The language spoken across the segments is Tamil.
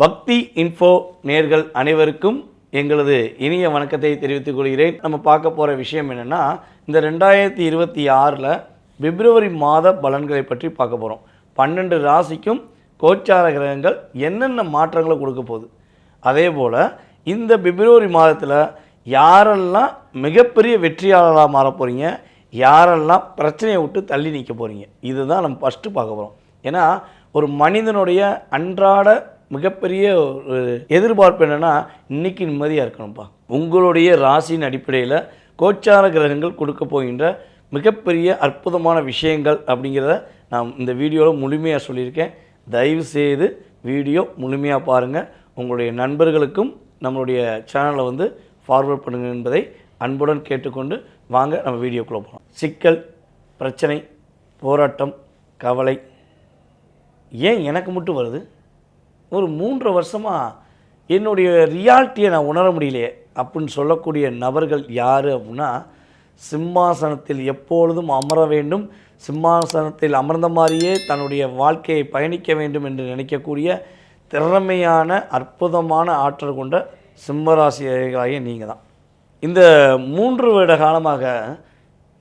பக்தி இன்ஃபோ நேர்கள் அனைவருக்கும் எங்களது இனிய வணக்கத்தை தெரிவித்துக் கொள்கிறேன். நம்ம பார்க்க போகிற விஷயம் என்னென்னா இந்த ரெண்டாயிரத்தி இருபத்தி ஆறில் பிப்ரவரி மாத பலன்களை பற்றி பார்க்க போகிறோம் பன்னெண்டு ராசிக்கும் கோச்சார கிரகங்கள் என்னென்ன மாற்றங்களை கொடுக்க போகுது? அதே போல் இந்த பிப்ரவரி மாதத்தில் யாரெல்லாம் மிகப்பெரிய வெற்றியாளராக மாற போகிறீங்க யாரெல்லாம் பிரச்சனையை விட்டு தள்ளி நிற்க போகிறீங்க இதுதான் நம்ம ஃபஸ்ட்டு பார்க்க போகிறோம் ஏன்னா ஒரு மனிதனுடைய அன்றாட மிகப்பெரிய ஒரு எதிர்பார்ப்பு என்னென்னா இன்னைக்கு நிம்மதியாக இருக்கணும்ப்பா உங்களுடைய ராசியின் அடிப்படையில் கோச்சார கிரகங்கள் கொடுக்க போகின்ற மிகப்பெரிய அற்புதமான விஷயங்கள் அப்படிங்கிறத நான் இந்த வீடியோவில் முழுமையாக சொல்லியிருக்கேன். தயவு செய்து வீடியோ முழுமையாக பாருங்கள் உங்களுடைய நண்பர்களுக்கும் நம்மளுடைய சேனலை வந்து ஃபார்வர்ட் பண்ணுங்க என்பதை அன்புடன் கேட்டுக்கொண்டு வாங்க நம்ம வீடியோக்குள்ளே போகலாம் சிக்கல் பிரச்சனை போராட்டம் கவலை ஏன் எனக்கு மட்டும் வருது? ஒரு மூன்று வருஷமாக என்னுடைய ரியாலிட்டியை நான் உணர முடியலையே. அப்படின்னு சொல்லக்கூடிய நபர்கள் யார் அப்படின்னா சிம்மாசனத்தில் எப்பொழுதும் அமர வேண்டும். சிம்மாசனத்தில் அமர்ந்த மாதிரியே தன்னுடைய வாழ்க்கையை பயணிக்க வேண்டும் என்று நினைக்கக்கூடிய திறமையான அற்புதமான ஆற்றல் கொண்ட சிம்மராசிகளாகிய நீங்கள் தான். இந்த மூன்று வருட காலமாக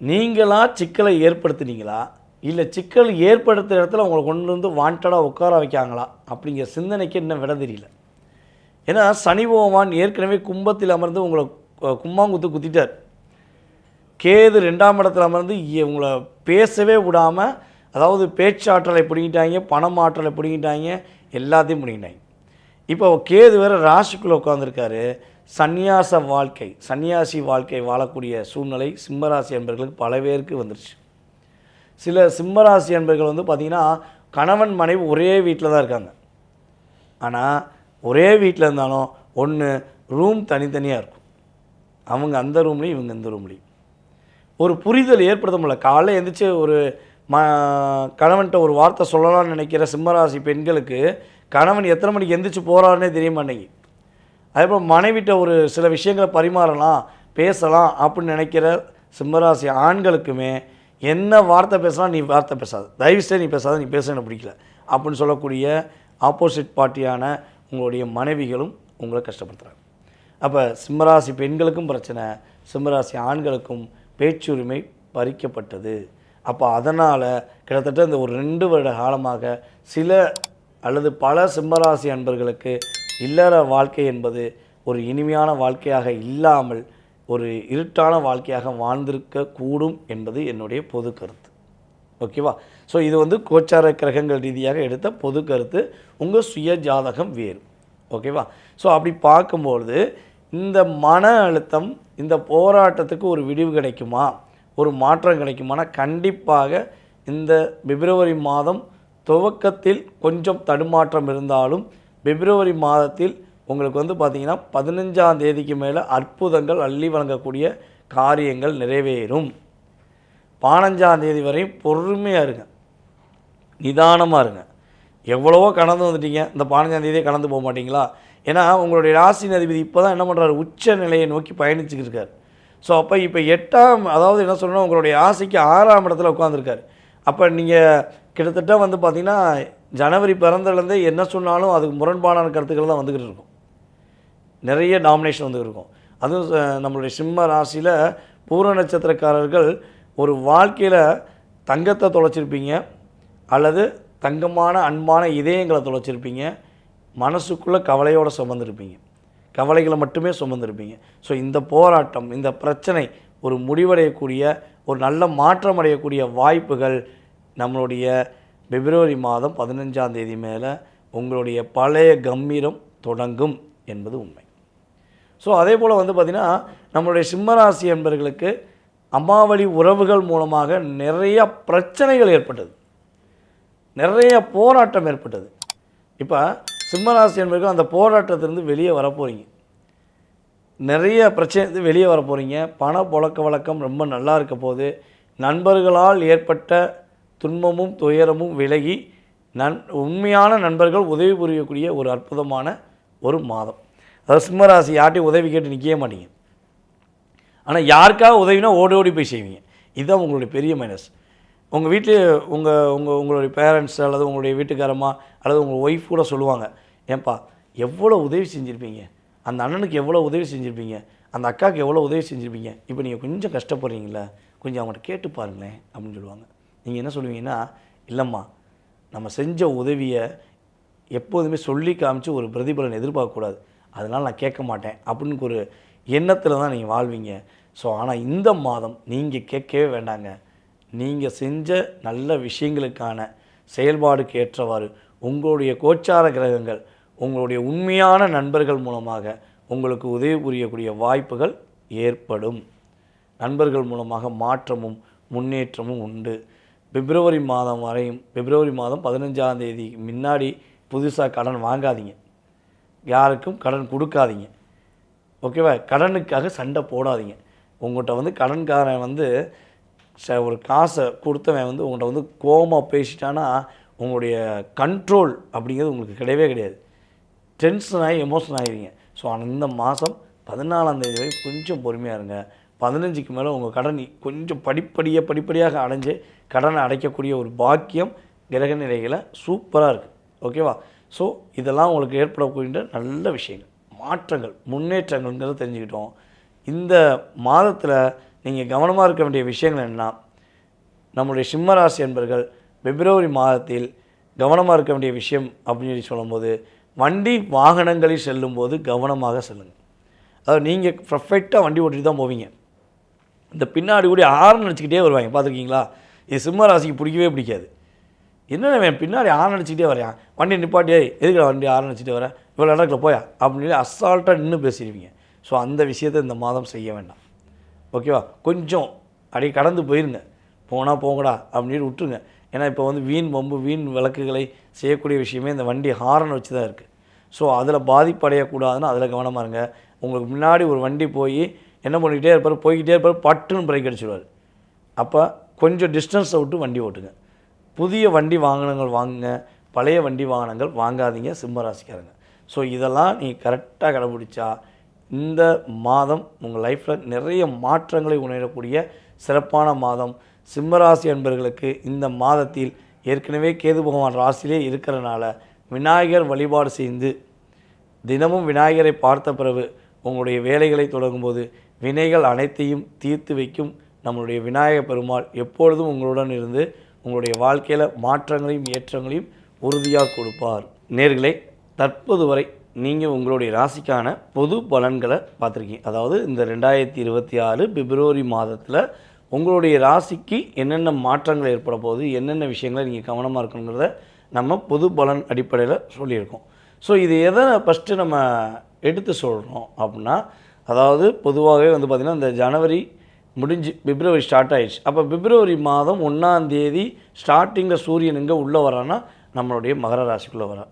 நீங்களா சிக்கலை ஏற்படுத்துனீங்களா? இல்லை சிக்கல் ஏற்படுத்துகிற இடத்துல உங்களை கொண்டு வந்து வாண்டடாக உட்கார வைக்காங்களா அப்படிங்கிற சிந்தனைக்கு இன்னும் விட தெரியல. ஏன்னா சனி பகவான் ஏற்கனவே கும்பத்தில் அமர்ந்து உங்களை கு- கும்மாங்குத்து குத்திட்டார். கேது ரெண்டாம் இடத்துல அமர்ந்து உங்களை பேசவே விடாமல் அதாவது பேச்சாற்றலை பிடிங்கிட்டாங்க பணம் ஆற்றலை பிடிங்கிட்டாங்க எல்லாத்தையும் பிடிங்கிட்டாங்க. இப்போ கேது வேறு ராசிக்குள்ளே உட்காந்துருக்காரு சந்நியாச வாழ்க்கை சன்னியாசி வாழ்க்கை வாழக்கூடிய சூழ்நிலை சிம்மராசி என்பர்களுக்கு பல பேருக்கு வந்துருச்சு. சில சிம்மராசி என்பர்கள் வந்து பார்த்திங்கன்னா கணவன் மனைவி ஒரே வீட்டில் தான் இருக்காங்க. ஆனால் ஒரே வீட்டில் இருந்தாலும் ஒன்று ரூம் தனித்தனியாக இருக்கும். அவங்க அந்த ரூம்லேயும் இவங்க இந்த ரூம்லேயும் ஒரு புரிதல் ஏற்படுத்த முடியல காலைல எழுந்திரிச்சு ஒரு ம கணவன்கிட்ட ஒரு வார்த்தை சொல்லலாம்னு நினைக்கிற சிம்மராசி பெண்களுக்கு கணவன் எத்தனை மணிக்கு எந்திரிச்சு போகிறாருன்னே தெரிய மாட்டேங்கி அதேபோல் மனைவிட்ட ஒரு சில விஷயங்களை பரிமாறலாம் பேசலாம் அப்படின்னு நினைக்கிற சிம்மராசி ஆண்களுக்குமே என்ன வார்த்தை பேசலாம் நீ வார்த்தை பேசாது. தயவுசெய்து நீ பேசாத நீ பேச எனக்கு பிடிக்கல. அப்படின்னு சொல்லக்கூடிய ஆப்போசிட் பார்ட்டியான உங்களுடைய மனைவிகளும் உங்களை கஷ்டப்படுத்துகிறாங்க அப்போ சிம்மராசி பெண்களுக்கும் பிரச்சனை சிம்மராசி ஆண்களுக்கும் பேச்சுரிமை பறிக்கப்பட்டது. அப்போ அதனால் கிட்டத்தட்ட இந்த ஒரு ரெண்டு வருட காலமாக சில அல்லது பல சிம்மராசி அன்பர்களுக்கு இல்லற வாழ்க்கை என்பது ஒரு இனிமையான வாழ்க்கையாக இல்லாமல் ஒரு இருட்டான வாழ்க்கையாக வாழ்ந்திருக்க கூடும் என்பது என்னுடைய பொது கருத்து. ஓகேவா? ஸோ இது வந்து கோச்சார கிரகங்கள் ரீதியாக எடுத்த பொது கருத்து. உங்கள் சுய ஜாதகம் வேறு. ஓகேவா ஸோ அப்படி பார்க்கும்பொழுது இந்த மன அழுத்தம் இந்த போராட்டத்துக்கு ஒரு விடிவு கிடைக்குமா? ஒரு மாற்றம் கிடைக்குமானா கண்டிப்பாக இந்த பிப்ரவரி மாதம் துவக்கத்தில் கொஞ்சம் தடுமாற்றம் இருந்தாலும் பிப்ரவரி மாதத்தில் உங்களுக்கு வந்து பார்த்திங்கன்னா பதினஞ்சாம் தேதிக்கு மேலே அற்புதங்கள் அள்ளி வழங்கக்கூடிய காரியங்கள் நிறைவேறும். பதினஞ்சாம் தேதி வரையும் பொறுமையாக இருங்க. நிதானமாக இருங்க. எவ்வளவோ கடந்து வந்துட்டீங்க. இந்த பதினஞ்சாம் தேதியே கடந்து போக மாட்டீங்களா? ஏன்னா உங்களுடைய ராசி அதிபதி இப்போ தான் என்ன பண்ணுறாரு உச்ச நிலையை நோக்கி பயணிச்சுக்கிட்டு இருக்கார். ஸோ அப்போ இப்போ எட்டாம் அதாவது என்ன சொல்லணும்? உங்களுடைய ஆசைக்கு ஆறாம் இடத்துல உட்காந்துருக்காரு அப்போ நீங்கள் கிட்டத்தட்ட வந்து பார்த்தீங்கன்னா ஜனவரி பிறந்ததுலேருந்தே என்ன சொன்னாலும் அதுக்கு முரண்பாடான கருத்துக்கள் தான் வந்துக்கிட்டு இருக்கும். நிறைய டாமினேஷன் வந்து இருக்கும். அதுவும் நம்மளுடைய சிம்ம ராசியில் பூர நட்சத்திரக்காரர்கள் ஒரு வாழ்க்கையில் தங்கத்தை தொலைச்சிருப்பீங்க. அல்லது தங்கமான அன்பான இதயங்களை தொலைச்சிருப்பீங்க. மனசுக்குள்ளே கவலையோடு சுமந்திருப்பீங்க. கவலைகளை மட்டுமே சுமந்துருப்பீங்க. ஸோ இந்த போராட்டம் இந்த பிரச்சனை ஒரு முடிவடையக்கூடிய ஒரு நல்ல மாற்றம் அடையக்கூடிய வாய்ப்புகள் நம்மளுடைய பிப்ரவரி மாதம் பதினஞ்சாம் தேதி மேலே உங்களுடைய பழைய கம்பீரம் தொடங்கும் என்பது உண்மை. ஸோ அதே போல் வந்து பார்த்திங்கன்னா நம்மளுடைய சிம்மராசி என்பர்களுக்கு அம்மாவளி உறவுகள் மூலமாக நிறைய பிரச்சனைகள் ஏற்பட்டது. நிறைய போராட்டம் ஏற்பட்டது. இப்போ சிம்மராசி என்பர்கள் அந்த போராட்டத்திலிருந்து வெளியே வரப்போகிறீங்க நிறைய பிரச்சனை வெளியே வர போகிறீங்க பண புழக்க வழக்கம் ரொம்ப நல்லா இருக்க போது நண்பர்களால் ஏற்பட்ட துன்பமும் துயரமும் விலகி நன் உண்மையான நண்பர்கள் உதவி புரியக்கூடிய ஒரு அற்புதமான ஒரு மாதம். அதாவது சிம்மராசி யார்ட்டையும் உதவி கேட்டு நிற்கவே மாட்டீங்க. ஆனால் யாருக்காக உதவினா ஓடி ஓடி போய் செய்வீங்க. இதுதான் உங்களுடைய பெரிய மைனஸ் உங்கள் வீட்டில் உங்கள் உங்கள் உங்களுடைய பேரண்ட்ஸ் அல்லது உங்களுடைய வீட்டுக்காரம்மா அல்லது உங்கள் ஒய்ஃப் கூட சொல்லுவாங்க ஏன்பா எவ்வளோ உதவி செஞ்சுருப்பீங்க? அந்த அண்ணனுக்கு எவ்வளோ உதவி செஞ்சுருப்பீங்க? அந்த அக்காவுக்கு எவ்வளோ உதவி செஞ்சுருப்பீங்க? இப்போ நீங்கள் கொஞ்சம் கஷ்டப்படுறீங்களா கொஞ்சம் அவங்கள்ட்ட கேட்டு பாருங்களேன் அப்படின்னு சொல்லுவாங்க. நீங்கள் என்ன சொல்லுவீங்கன்னா இல்லைம்மா நம்ம செஞ்ச உதவியை எப்போதுமே சொல்லி காமிச்சு ஒரு பிரதிபலன் எதிர்பார்க்கக்கூடாது. அதனால் நான் கேட்க மாட்டேன் அப்படின்னு ஒரு எண்ணத்தில் தான் நீங்கள் வாழ்வீங்க. ஸோ ஆனால் இந்த மாதம் நீங்கள் கேட்கவே வேண்டாங்க. நீங்கள் செஞ்ச நல்ல விஷயங்களுக்கான செயல்பாடுக்கு ஏற்றவாறு உங்களுடைய கோச்சார கிரகங்கள் உங்களுடைய உண்மையான நண்பர்கள் மூலமாக உங்களுக்கு உதவி புரியக்கூடிய வாய்ப்புகள் ஏற்படும். நண்பர்கள் மூலமாக மாற்றமும் முன்னேற்றமும் உண்டு. பிப்ரவரி மாதம் வரையும் பிப்ரவரி மாதம் பதினஞ்சாம் தேதி முன்னாடி புதுசாக கடன் வாங்காதீங்க. யாருக்கும் கடன் கொடுக்காதீங்க. ஓகேவா? கடனுக்காக சண்டை போடாதீங்க. உங்கள்கிட்ட வந்து கடன்காரன் வந்து ச- ஒரு காசை கொடுத்தவன் வந்து உங்கள்கிட்ட வந்து கோமாக பேசிட்டானா உங்களுடைய கண்ட்ரோல் அப்படிங்கிறது உங்களுக்கு கிடையவே கிடையாது. டென்ஷன் ஆகி எமோஷன் ஆகிடுங்க ஸோ இந்த மாதம் பதினாலாம் தேதி வரை கொஞ்சம் பொறுமையாக இருங்க. பதினஞ்சுக்கு மேலே உங்கள் கடன் கொஞ்சம் படிப்படியாக படிப்படியாக அடைஞ்சு கடனை அடைக்கக்கூடிய ஒரு பாக்கியம் கிரக நிலைகளை சூப்பராக இருக்குது ஓகேவா ஸோ இதெல்லாம் உங்களுக்கு ஏற்படக்கூடிய நல்ல விஷயங்கள். மாற்றங்கள் முன்னேற்றங்கள்ங்கிறத தெரிஞ்சுக்கிட்டோம். இந்த மாதத்தில் நீங்கள் கவனமாக இருக்க வேண்டிய விஷயங்கள் என்ன நம்முடைய சிம்மராசி என்பர்கள் பிப்ரவரி மாதத்தில் கவனமாக இருக்க வேண்டிய விஷயம் அப்படின்னு சொல்லி சொல்லும்போது வண்டி வாகனங்களில் செல்லும்போது கவனமாக செல்லுங்கள் அதாவது நீங்கள் பர்ஃபெக்டாக வண்டி ஓட்டிட்டு தான் போவீங்க. இந்த பின்னாடி கூட ஆரன் அடிச்சுக்கிட்டே வருவாங்க. பார்த்துருக்கீங்களா? இது சிம்ம ராசிக்கு பிடிக்கவே பிடிக்காது. என்னென்ன பின்னாடி ஆரன் அடிச்சுக்கிட்டே வரையான் வண்டி நிப்பாட்டியே? எதுக்கு வண்டி ஆரன் அடிச்சுட்டு வரேன் இவ்வளோ இடத்துல போயா? அப்படின்னு சொல்லி அசால்ட்டாக நின்று பேசிடுவீங்க. ஸோ அந்த விஷயத்தை இந்த மாதம் செய்ய வேண்டாம். ஓகேவா? கொஞ்சம் அப்படியே கடந்து போயிருங்க. போனால் போங்கடா அப்படின்னு விட்டுருங்க. ஏன்னா இப்போ வந்து வீண் வம்பு வீண் விளக்குகளை செய்யக்கூடிய விஷயமே இந்த வண்டி ஹாரன் வச்சு தான் இருக்குது ஸோ அதில் பாதிப்படையக்கூடாதுன்னு அதில் கவனமாக இருங்க. உங்களுக்கு முன்னாடி ஒரு வண்டி போய் என்ன பண்ணிக்கிட்டே இருப்பார்? போய்கிட்டே இருப்பார் பட்டுன்னு பிரேக் அடிச்சிடுவார் அப்போ கொஞ்சம் டிஸ்டன்ஸை விட்டு வண்டி ஓட்டுங்க. புதிய வண்டி வாகனங்கள் வாங்குங்க. பழைய வண்டி வாகனங்கள் வாங்காதீங்க சிம்மராசிக்காரங்க ஸோ இதெல்லாம் நீங்கள் கரெக்டாக கடைபிடிச்சா இந்த மாதம் உங்கள் லைஃப்பில் நிறைய மாற்றங்களை உணரக்கூடிய சிறப்பான மாதம். சிம்மராசி அன்பர்களுக்கு இந்த மாதத்தில் ஏற்கனவே கேது பகவான் ராசியிலே இருக்கிறனால விநாயகர் வழிபாடு செய்து தினமும் விநாயகரை பார்த்த பிறகு உங்களுடைய வேலைகளை தொடங்கும்போது வினைகள் அனைத்தையும் தீர்த்து வைக்கும் நம்மளுடைய விநாயக பெருமாள் எப்பொழுதும் உங்களுடன் இருந்து உங்களுடைய வாழ்க்கையில் மாற்றங்களையும் ஏற்றங்களையும் உறுதியாக கொடுப்பார். நேர்களே தற்போது வரை நீங்கள் உங்களுடைய ராசிக்கான பொது பலன்களை பார்த்துருக்கீங்க. அதாவது இந்த ரெண்டாயிரத்தி இருபத்தி ஆறு பிப்ரவரி மாதத்தில் உங்களுடைய ராசிக்கு என்னென்ன மாற்றங்கள் ஏற்பட போகுது என்னென்ன விஷயங்களை நீங்கள் கவனமாக இருக்கணுங்கிறத நம்ம பொது பலன் அடிப்படையில் சொல்லியிருக்கோம். ஸோ இது எதை ஃபஸ்ட்டு நம்ம எடுத்து சொல்கிறோம் அப்படின்னா அதாவது பொதுவாகவே வந்து பார்த்திங்கன்னா இந்த ஜனவரி முடிஞ்சு பிப்ரவரி ஸ்டார்ட் ஆயிடுச்சு. அப்போ பிப்ரவரி மாதம் ஒன்றாம் தேதி ஸ்டார்டிங்கில் சூரியன் எங்கே உள்ளே வரான்னா நம்மளுடைய மகர ராசிக்குள்ளே வரான்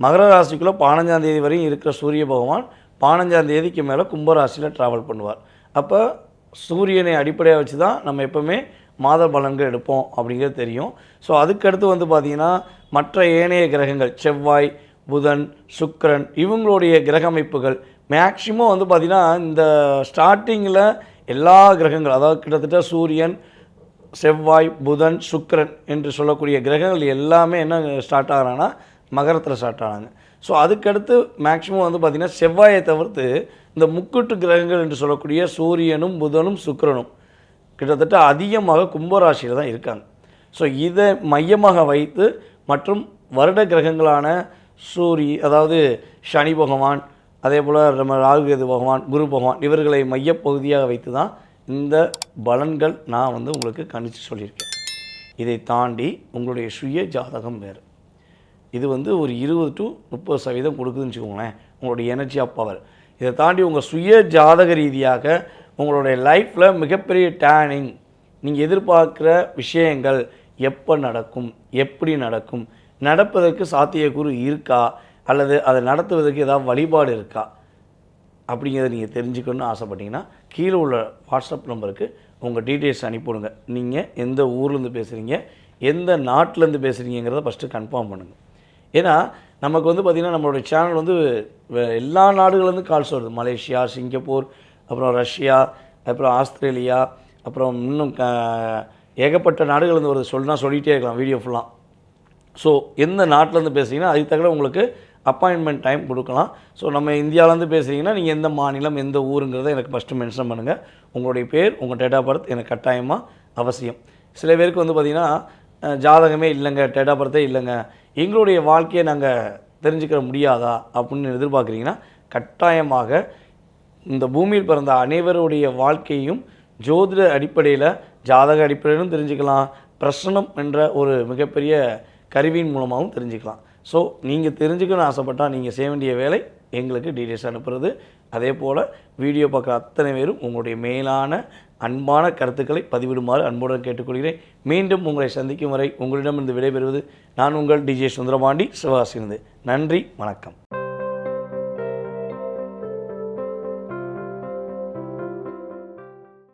மகர ராசிக்குள்ளே பதினஞ்சாம் தேதி வரையும் இருக்கிற சூரிய பகவான் பதினஞ்சாம் தேதிக்கு மேலே கும்பராசியில் ட்ராவல் பண்ணுவார். அப்போ சூரியனை அடிப்படையாக வச்சு தான் நம்ம எப்போவுமே மாத பலன்கள் எடுப்போம் அப்படிங்கிறது தெரியும். ஸோ அதுக்கடுத்து வந்து பார்த்திங்கன்னா மற்ற ஏனைய கிரகங்கள் செவ்வாய் புதன் சுக்கரன் இவங்களுடைய கிரக அமைப்புகள். மேக்சிமம் வந்து பார்த்திங்கன்னா இந்த ஸ்டார்டிங்கில் எல்லா கிரகங்கள் அதாவது கிட்டத்தட்ட சூரியன் செவ்வாய் புதன் சுக்கரன் என்று சொல்லக்கூடிய கிரகங்கள் எல்லாமே என்ன ஸ்டார்ட் ஆகிறாங்கன்னா மகரத்தில் ஸ்டார்ட் ஆனாங்க ஸோ அதுக்கடுத்து மேக்ஸிமம் வந்து பார்த்திங்கன்னா செவ்வாயை தவிர்த்து இந்த முக்கூட்டு கிரகங்கள் என்று சொல்லக்கூடிய சூரியனும் புதனும் சுக்கரனும் கிட்டத்தட்ட அதிகமாக கும்பராசியில் தான் இருக்காங்க. ஸோ இதை மையமாக வைத்து மற்றும் வருட கிரகங்களான சூரி அதாவது சனி பகவான் அதே போல் நம்ம ராகுகேது பகவான் குரு பகவான் இவர்களை மையப்பகுதியாக வைத்து தான் இந்த பலன்கள் நான் வந்து உங்களுக்கு கணித்து சொல்லியிருக்கேன். இதை தாண்டி உங்களுடைய சுய ஜாதகம் வேறு. இது வந்து ஒரு இருபது டு முப்பது சதவீதம் கொடுக்குதுன்னு வச்சுக்கோங்களேன். உங்களுடைய எனர்ஜி ஆஃப் பவர் இதை தாண்டி உங்கள் சுய ஜாதக ரீதியாக உங்களுடைய லைஃப்பில் மிகப்பெரிய டேனிங் நீங்கள் எதிர்பார்க்குற விஷயங்கள் எப்போ நடக்கும் எப்படி நடக்கும் நடப்பதற்கு சாத்தியக்கூறு இருக்கா அல்லது அதை நடத்துவதற்கு ஏதாவது வழிபாடு இருக்கா அப்படிங்கிறத நீங்கள் தெரிஞ்சுக்கணும்னு ஆசைப்பட்டீங்கன்னா கீழே உள்ள வாட்ஸ்அப் நம்பருக்கு உங்கள் டீட்டெயில்ஸ் அனுப்பிவிடுங்க. நீங்கள் எந்த ஊர்லேருந்து பேசுகிறீங்க எந்த நாட்டிலேருந்து பேசுகிறீங்கிறத ஃபஸ்ட்டு கன்ஃபார்ம் பண்ணுங்கள் ஏன்னா நமக்கு வந்து பார்த்திங்கன்னா நம்மளுடைய சேனல் வந்து எல்லா நாடுகள்லேருந்து கால்ஸ் வருது. மலேசியா சிங்கப்பூர் அப்புறம் ரஷ்யா அப்புறம் ஆஸ்திரேலியா அப்புறம் இன்னும் ஏகப்பட்ட நாடுகள்லேருந்து வருது. சொல்லினா சொல்லிகிட்டே இருக்கலாம் வீடியோ ஃபுல்லாக ஸோ எந்த நாட்டிலேருந்து பேசுகிறீங்கன்னா அதுக்கு தகுந்த உங்களுக்கு அப்பாயின்மெண்ட் டைம் கொடுக்கலாம். ஸோ நம்ம இந்தியாவிலேருந்து பேசுகிறீங்கன்னா நீங்கள் எந்த மாநிலம் எந்த ஊருங்கிறத எனக்கு ஃபஸ்ட்டு மென்ஷன் பண்ணுங்கள் உங்களுடைய பேர் உங்கள் டேட் ஆஃப் பர்த் எனக்கு கட்டாயமாக அவசியம். சில பேருக்கு வந்து பார்த்திங்கன்னா ஜாதகமே இல்லைங்க டேட் ஆஃப் பர்த்தே இல்லைங்க. எங்களுடைய வாழ்க்கையை நாங்கள் தெரிஞ்சுக்கிற முடியாதா அப்படின்னு எதிர்பார்க்குறீங்கன்னா கட்டாயமாக இந்த பூமியில் பிறந்த அனைவருடைய வாழ்க்கையும் ஜோதிட அடிப்படையில் ஜாதக அடிப்படையிலும் தெரிஞ்சுக்கலாம் பிரசனம் என்ற ஒரு மிகப்பெரிய கருவியின் மூலமாகவும் தெரிஞ்சுக்கலாம். ஸோ நீங்கள் தெரிஞ்சுக்கணும்னு ஆசைப்பட்டால் நீங்கள் செய்ய வேண்டிய வேலை எங்களுக்கு டீட்டெயில்ஸ் அனுப்புறது. அதே போல் வீடியோ பார்க்குற அத்தனை பேரும் உங்களுடைய மேலான அன்பான கருத்துக்களை பதிவிடுமாறு அன்புடன் கேட்டுக்கொள்கிறேன். மீண்டும் உங்களை சந்திக்கும் வரை உங்களிடமிருந்து விடைபெறுவது நான் உங்கள் டிஜே சுந்தரபாண்டி சிவகாசியிலிருந்து. நன்றி வணக்கம்.